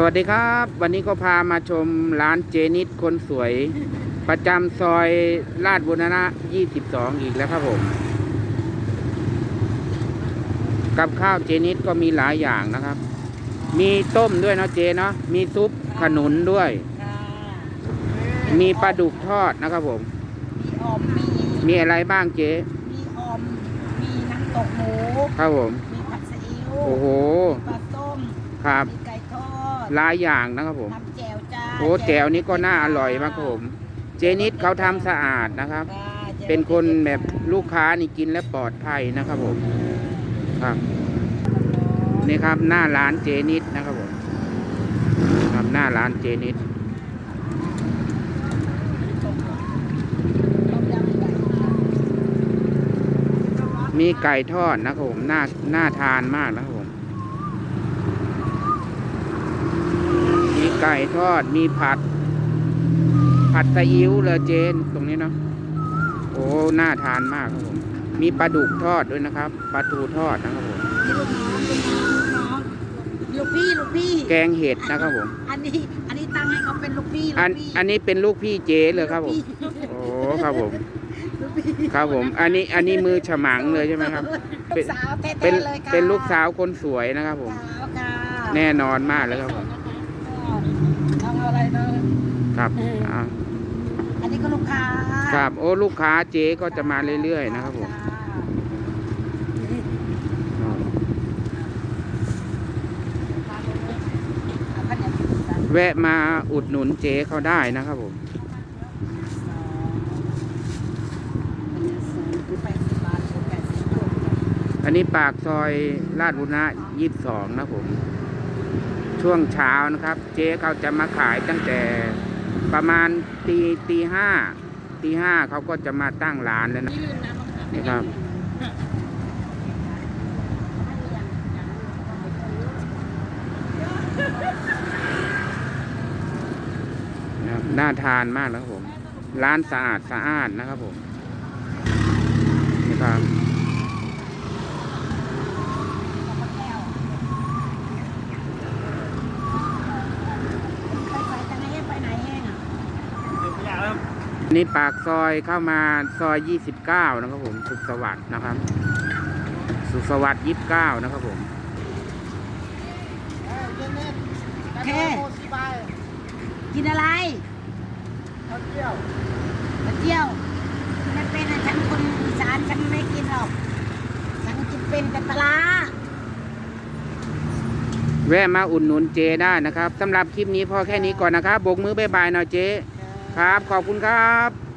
สวัสดีครับ วันนี้ก็พามาชมร้านเจนิดคนสวย ประจำซอยลาดบุรณะ 22 อีกแล้วครับผม กับข้าวเจนิดก็มีหลายอย่างนะครับ มีต้มด้วยเนาะเจเนาะมีซุปขนุนด้วยค่ะมีปลาดุกทอดนะครับผม มีออมมีมีอะไรบ้างเจมีออมมีน้ำตกหมูครับผม มีผัดซีอิ๊วโอ้โหปลาส้มครับมีไก่ทอด หลายอย่างนะครับผมน้ำแจ่วจ้าโอ้แจวนี้ก็น่าอร่อยมากครับผม เจนิดเขาทำสะอาดนะครับค่ะแจ่วเป็นคนแบบลูกค้านี่กินแล้วปลอดภัยนะครับผมครับนี่ครับหน้าร้านเจนิดนะครับผมครับหน้าร้านเจนิดต้มยำไก่มีไก่ทอดนะครับผมน่าน่าทานมากนะครับผม มีไก่ทอด มีผัด ผัดซีอิ๊วเลยเจน ตรงนี้เนาะ โอ้ น่าทานมากครับผม มีปลาดุกทอดด้วยนะครับ ปลาทูทอดนะครับผมมีลูกน้องลูกน้องลูกน้องลูกพี่ลูกพี่ แกงเห็ดนะครับผม อันนี้ อันนี้ตั้งให้เขาเป็นลูกพี่ลูอันกพี่อันนี้เป็นลูกพี่เจเลยครับผม โอ้ครับผม ลูกพี่ครับผม อันนี้ อันนี้มือฉมังเลยใช่ไหมครับ ลูกสาวแท้เป็น ๆเลยค่ะเป็นลูกสาวคนสวยนะครับผม สาวค่ะแน่นอนมากเลยครับผมทำอะไรเนอะ ครับอ่าอันนี้ก็ลูกค้าครับโอ้ลูกค้าเจ๊ก็จะมาเรื่อยๆนะครับผมแวะมาอุดหนุนเจ๊เขาได้นะครับผมอันนี้ปากซอยลาดบุรณะยี่สิบสองนะครับผม ช่วงเช้านะครับ เจ๊เขาจะมาขายตั้งแต่ ประมาณตีตีห้าตีห้าเขาก็จะมาตั้งร้านแล้วนะนี่ครับนะครับน่าทานมากนะครับผม ร้านสะอาดสะอาดนะครับผมนะครับ นี่ปากซอยเข้ามาซอย 29 นะครับผมสุขสวัสดิ์นะครับ สุขสวัสดิ์29 นะครับผมโอเคกินอะไรข้าวเจียวข้าวเจียวไม่เป็นอะฉันคนอีสานฉันไม่กินหรอกฉันกินเป็นแต่ปลาร้าแวะมาอุดหนุนเจได้นะครับสำหรับคลิปนี้พอแค่นี้ก่อนนะครับโบกมือบายบายหน่อยเจ ครับ ขอบคุณครับ